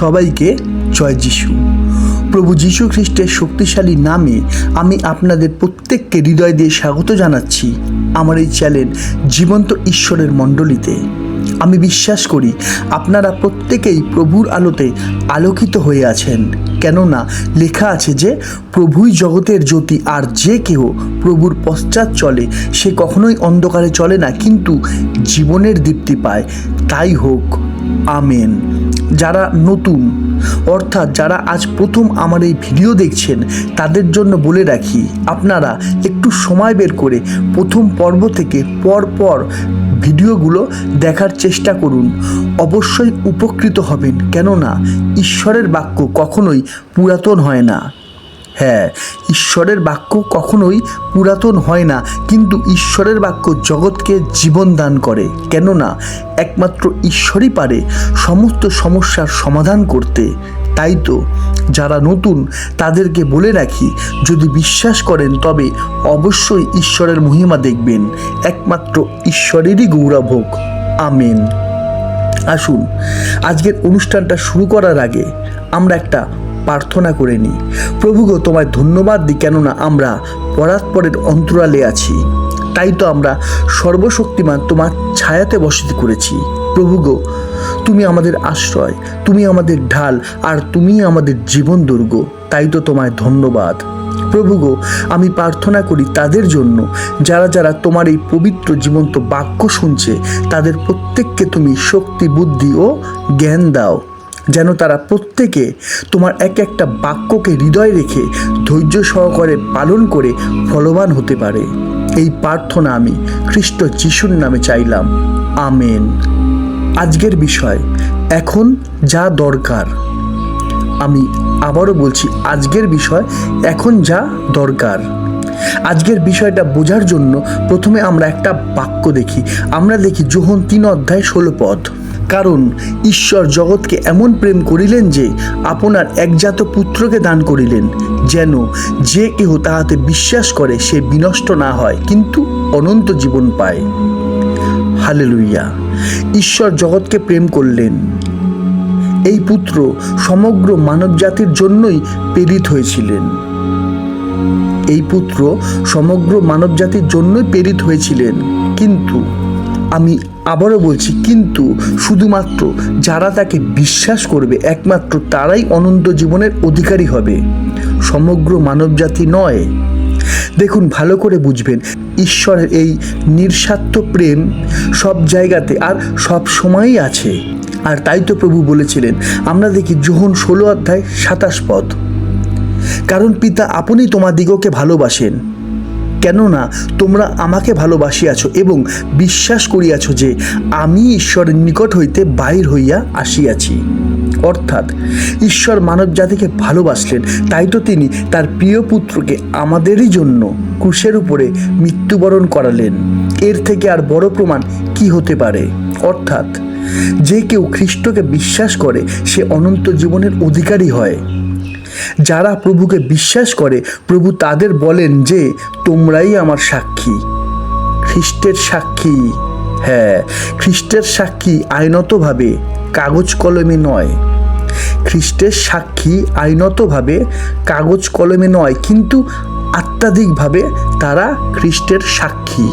সবাইকে জয় যিশু। প্রভু যীশু খ্রিস্টের শক্তিশালী নামে আমি আপনাদের প্রত্যেককে হৃদয় দিয়ে স্বাগত জানাচ্ছি আমার এই চ্যানেল জীবন্ত ঈশ্বরের মণ্ডলীতে। আমি বিশ্বাস করি আপনারা প্রত্যেকেই প্রভুর আলোতে আলোকিত হয়ে আছেন, কেননা লেখা আছে যে, প্রভুই জগতের জ্যোতি আর যে কেহ প্রভুর পশ্চাৎ চলে, সে কখনোই অন্ধকারে চলে না, কিন্তু জীবনের দীপ্তি পায়। তাই হোক, আমেন। যারা নতুন, অর্থাৎ যারা আজ প্রথম আমার এই ভিডিও দেখছেন, তাদের জন্য বলে রাখি, আপনারা একটু সময় বের করে প্রথম পর্ব থেকে পর পর ভিডিওগুলো দেখার চেষ্টা করুন। অবশ্যই উপকৃত হবেন, কেননা ঈশ্বরের বাক্য কখনোই পুরাতন হয় না। হ্যাঁ ঈশ্বরের বাক্য কখনোই পুরাতন হয় না, কিন্তু ঈশ্বরের বাক্য জগৎকে জীবন দান করে। কেননা, একমাত্র ঈশ্বরই পারে সমস্ত সমস্যার সমাধান করতে। তাই তো, যারা নতুন, তাদেরকে বলে রাখি, যদি বিশ্বাস করেন, তবে অবশ্যই ঈশ্বরের মহিমা দেখবেন। একমাত্র ঈশ্বরেরই গৌরব হোক আমেন। আসুন, আজকের অনুষ্ঠানটা শুরু করার আগে আমরা একটা প্রার্থনা করে নিই প্রভু গো, তোমায় ধন্যবাদ দিই কেননা আমরা পরাৎপরের অন্তরালে আছি। তাই তো আমরা সর্বশক্তিমান তোমার ছায়াতে বসতি করেছি। প্রভু গো, তুমি আমাদের আশ্রয়, তুমি আমাদের ঢাল আর তুমি আমাদের জীবন দুর্গ, তাই তো তোমায় ধন্যবাদ। প্রভু গো, আমি প্রার্থনা করি তাদের জন্য, যারা যারা তোমার এই পবিত্র জীবন্ত বাক্য শুনছে, তাদের প্রত্যেককে তুমি শক্তি, বুদ্ধি ও জ্ঞান দাও। যেন তারা প্রত্যেকে তোমার এক একটা বাক্যকে হৃদয় রেখে ধৈর্য সহকারে পালন করে ফলবান হতে পারে। এই প্রার্থনা আমি খ্রিস্ট যিশুর নামে চাইলাম। আমেন। আজকের বিষয়, এখন যা দরকার। আমি আবারও বলছি, আজকের বিষয়, এখন যা দরকার। আজকের বিষয়টা বোঝার জন্য প্রথমে আমরা একটা বাক্য দেখি। আমরা দেখি যোহন তিন অধ্যায় ষোলো পদ। কারণ ঈশ্বর জগৎকে এমন প্রেম করিলেন যে আপনার একজাত পুত্রকে দান করিলেন, যেন যে কেহ তাহাতে বিশ্বাস করে সে বিনষ্ট না হয়, কিন্তু অনন্ত জীবন পায়। হালেলুইয়া ঈশ্বর জগৎকে প্রেম করলেন। এই পুত্র সমগ্র মানবজাতির জন্যই প্রেরিত হয়েছিলেন। এই পুত্র সমগ্র মানবজাতির জন্যই প্রেরিত হয়েছিলেন, কিন্তু আমি আবারও বলছি, কিন্তু শুধুমাত্র যারা তাকে বিশ্বাস করবে, একমাত্র তারাই অনন্ত জীবনের অধিকারী হবে। সমগ্র মানবজাতি নয়। দেখুন, ভালো করে বুঝবেন, ঈশ্বরের এই নিঃস্বার্থ প্রেম সব জায়গাতে আর সব সময়ই আছে। আর তাই তো প্রভু বলেছিলেন, আমরা দেখি যোহন ষোলো অধ্যায় সাতাশ পদ, কারণ পিতা আপনি তোমাদিগকে ভালোবাসেন। কেননা তোমরা আমাকে ভালোবাসিয়াছ এবং বিশ্বাস করিয়াছ যে আমি ঈশ্বরের নিকট হইতে বাহির হইয়া আসিয়াছি। অর্থাৎ ঈশ্বর মানব জাতিকে ভালোবাসলেন, তাই তো তিনি তার প্রিয় পুত্রকে আমাদেরই জন্য ক্রুশের উপরে মৃত্যুবরণ করালেন। এর থেকে আর বড় প্রমাণ কি হতে পারে? অর্থাৎ যে কেউ খ্রিস্টকে বিশ্বাস করে, সে অনন্ত জীবনের অধিকারী হয়। যারা প্রভুকে বিশ্বাস করে, প্রভু তাদের বলেন যে, তোমরাই আমার সাক্ষী। খ্রিস্টের সাক্ষী। হ্যাঁ খ্রিস্টের সাক্ষী আইনতভাবে কাগজ কলমে নয়। খ্রিস্টের সাক্ষী আইনতভাবে কাগজ কলমে নয়, কিন্তু আত্মাধিকভাবে তারা খ্রিস্টের সাক্ষী।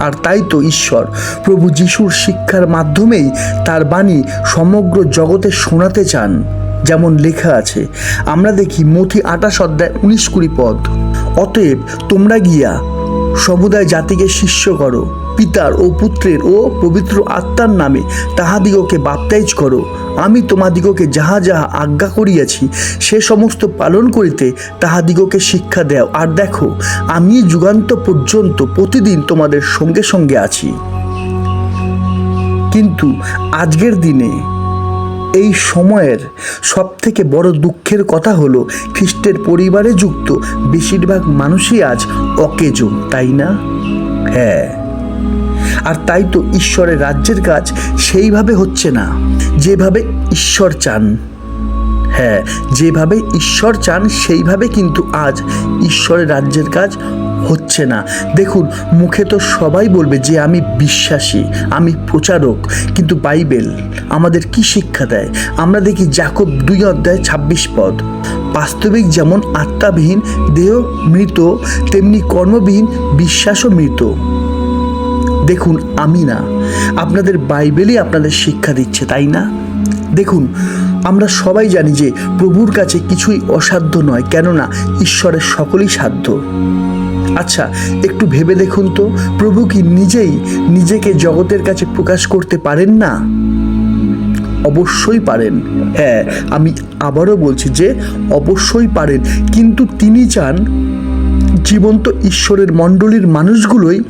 আর তাই তো ঈশ্বর, প্রভু যিশুর শিক্ষার মাধ্যমেই তার বাণী সমগ্র জগতে শোনাতে চান। যেমন লেখা আছে, আমরা দেখি মথি আটাশ অধ্যায় উনিশ কুড়ি পদ। অতএব তোমরা গিয়া সমুদায় জাতিকে শিষ্য করো, পিতার ও পুত্রের ও পবিত্র আত্মার নামে তাহাদিগকে বাপ্তাইজ করো। আমি তোমাদিগকে যাহা যাহা আজ্ঞা করিয়াছি, সে সমস্ত পালন করিতে তাহাদিগকে শিক্ষা দেও। আর দেখো, আমি যুগান্ত পর্যন্ত প্রতিদিন তোমাদের সঙ্গে সঙ্গে আছি। কিন্তু আজকের দিনে এই সময়ের সব থেকে বড় দুঃখের কথা হলো খ্রিস্টের পরিবারে যুক্ত বেশিরভাগ মানুষই আজ অকেজো, তাই না? হ্যাঁ। আর তাই তো ঈশ্বরের রাজ্যের কাজ সেইভাবে হচ্ছে না, যেভাবে ঈশ্বর চান। হ্যাঁ যেভাবে ঈশ্বর চান সেইভাবে কিন্তু আজ ঈশ্বরের রাজ্যের কাজ হচ্ছে না। দেখুন, মুখে তো সবাই বলবে যে আমি বিশ্বাসী, আমি প্রচারক, কিন্তু বাইবেল আমাদের কি শিক্ষা দেয়? আমরা দেখি জাকব দুই অধ্যায় ছাব্বিশ পদ। বাস্তবিক যেমন আত্মাবিহীন দেহ মৃত, তেমনি কর্মবিহীন বিশ্বাসও মৃত। দেখুন, আমি না। আপনাদের বাইবেলই আপনাদের শিক্ষা দিচ্ছে, তাই না? দেখুন, আমরা সবাই জানি যে প্রভুর কাছে কিছুই অসাধ্য নয়, কেননা ঈশ্বরের সকলই সাধ্য। আচ্ছা একটু ভেবে দেখুন তো, প্রভু কি নিজেই নিজেকে জগতের কাছে প্রকাশ করতে পারেন না? অবশ্যই পারেন। হ্যাঁ আমি আবারও বলছি যে, অবশ্যই পারেন। কিন্তু তিনি চান জীবন্ত ঈশ্বরের মণ্ডলীর মানুষগুলোই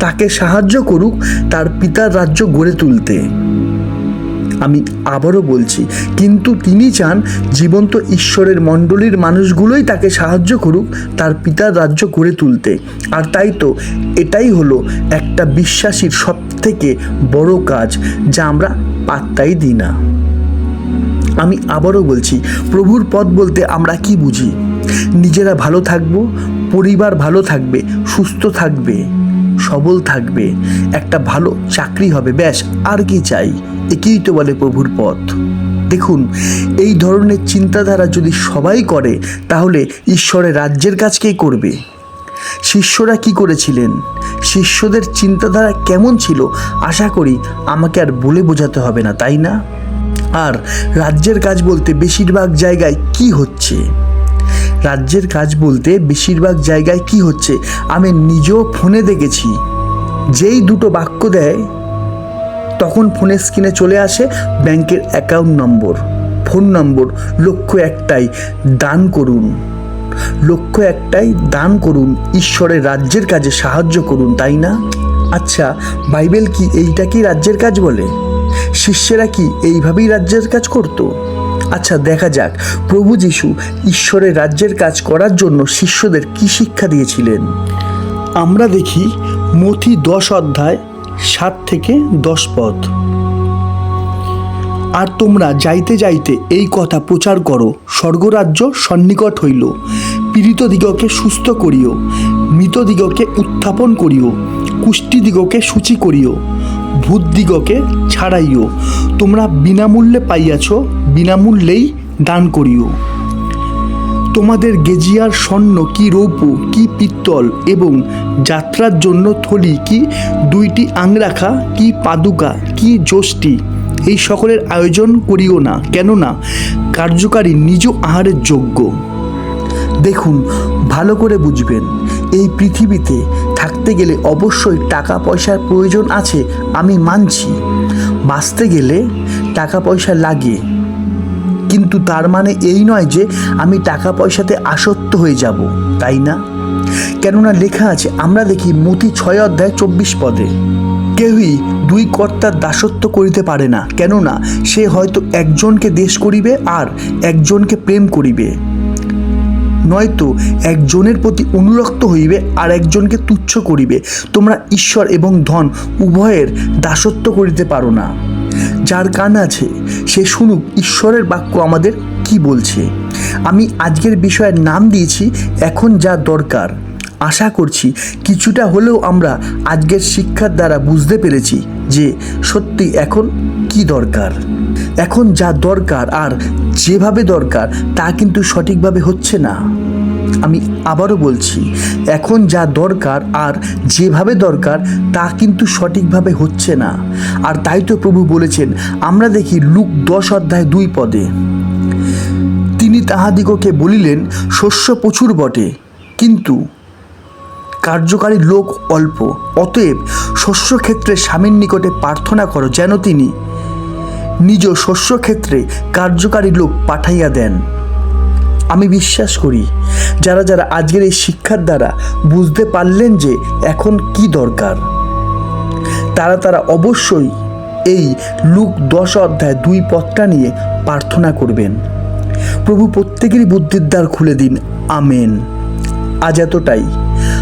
তাকে সাহায্য করুক তার পিতার রাজ্য গড়ে তুলতে। আমি আবারও বলছি, কিন্তু তিনি চান জীবন্ত ঈশ্বরের মণ্ডলীর মানুষগুলোই তাকে সাহায্য করুক, তার পিতার রাজ্য গড়ে তুলতে। আর তাই তো, এটাই হলো একটা বিশ্বাসীর সব থেকে বড় কাজ, যা আমরা পাত্তাই দিই না। আমি আবারও বলছি, প্রভুর পথ বলতে আমরা কি বুঝি? নিজেরা ভালো থাকব, পরিবার ভালো থাকবে, সুস্থ থাকবে, সবল থাকবে, একটা ভালো চাকরি হবে, ব্যাস, আর কি চাই? একেই তো বলে প্রভুর পথ। দেখুন, এই ধরনের চিন্তাধারা যদি সবাই করে, তাহলে ঈশ্বরের রাজ্যের কাজকেই করবে? শিষ্যরা কি করেছিলেন? শিষ্যদের চিন্তাধারা কেমন ছিল? আশা করি আমাকে আর বলে বোঝাতে হবে না, তাই না? আর রাজ্যের কাজ বলতে বেশিরভাগ জায়গায় কি হচ্ছে? রাজ্যের কাজ বলতে বেশিরভাগ জায়গায় কি হচ্ছে? আমি নিজেও ফোনে দেখেছি। যেই দুটো বাক্য দেয় তখন ফোনের স্ক্রিনে চলে আসে ব্যাংকের অ্যাকাউন্ট নম্বর ফোন নম্বর লক্ষ্য একটাই, দান করুন। লক্ষ্য একটাই, দান করুন। ঈশ্বরের রাজ্যের কাজে সাহায্য করুন, তাই না? আচ্ছা বাইবেল কি এইটাকেই রাজ্যের কাজ বলে? শিষ্যেরা কি এইভাবেই রাজ্যের কাজ করতো? আচ্ছা দেখা যাক। প্রভু যিশু ঈশ্বরের রাজ্যের কাজ করার জন্য শিষ্যদের কি শিক্ষা দিয়েছিলেন? আমরা দেখি মথি দশ অধ্যায় সাত থেকে দশ পদ আর তোমরা যাইতে যাইতে এই কথা প্রচার করো, স্বর্গরাজ্য সন্নিকট হইল। পীড়িতদিগকে সুস্থ করিও, মৃতদিগকে উত্থাপন করিও কুষ্ঠিদিগকে সূচি করিও, ভূতদিগকে ছাড়াইও। তোমরা বিনামূল্যে পাইয়াছ, বিনামূল্যেই দান করিও। তোমাদের গেজিয়ার স্বর্ণ কি রৌপ্য, কি পিত্তল এবং যাত্রার জন্য থলি কি, দুইটি আংরাখা কি পাদুকা, কি যষ্টি? এই সকলের আয়োজন করিও না, কেননা কার্যকারী নিজ আহারের যোগ্য। দেখুন, ভালো করে বুঝবেন, এই পৃথিবীতে থাকতে গেলে অবশ্যই টাকা পয়সার প্রয়োজন আছে, আমি মানছি। বাঁচতে গেলে টাকা পয়সা লাগে। কিন্তু তার মানে এই নয় যে আমি টাকা পয়সাতে আসক্ত হয়ে যাব, তাই না? কেননা লেখা আছে, আমরা দেখি মতি ছয় অধ্যায় চব্বিশ পদে। কেহই দুই কর্তার দাসত্ব করিতে পারে না, কেননা সে হয়তো একজনকে দেশ করিবে আর একজনকে প্রেম করিবে। নয়তো একজনের প্রতি অনুরক্ত হইবে আর একজনকে তুচ্ছ করিবে। তোমরা ঈশ্বর এবং ধন উভয়ের দাসত্ব করিতে পারো না। যার কান আছে, সে শুনুক ঈশ্বরের বাক্য আমাদের কি বলছে। আমি আজকের বিষয়ের নাম দিয়েছি, এখন যা দরকার। আশা করছি কিছুটা হলেও আমরা আজকের শিক্ষার দ্বারা বুঝতে পেরেছি যে সত্যি এখন কি দরকার। এখন যা দরকার আর যেভাবে দরকার তা কিন্তু সঠিকভাবে হচ্ছে না। আমি আবারও বলছি, এখন যা দরকার আর যেভাবে দরকার তা কিন্তু সঠিকভাবে হচ্ছে না। আর তাই তো প্রভু বলেছেন, আমরা দেখি লুক দশ অধ্যায় দুই পদে। তিনি তাহাদিগকে বলিলেন, শস্য প্রচুর বটে, কিন্তু কার্যকারী লোক অল্প, অতএব শস্যক্ষেত্রে স্বামীর নিকটে প্রার্থনা করো যেন তিনি নিজ শস্যক্ষেত্রে কার্যকারী লোক পাঠাইয়া দেন। আমি বিশ্বাস করি, যারা যারা আজকের এই শিক্ষার দ্বারা বুঝতে পারলেন যে এখন কি দরকার, তারা তারা অবশ্যই এই লুক দশ অধ্যায় দুই পথটা নিয়ে প্রার্থনা করবেন। প্রভু প্রত্যেকেরই বুদ্ধির দ্বার খুলে দিন, আমেন। আজ এতটাই।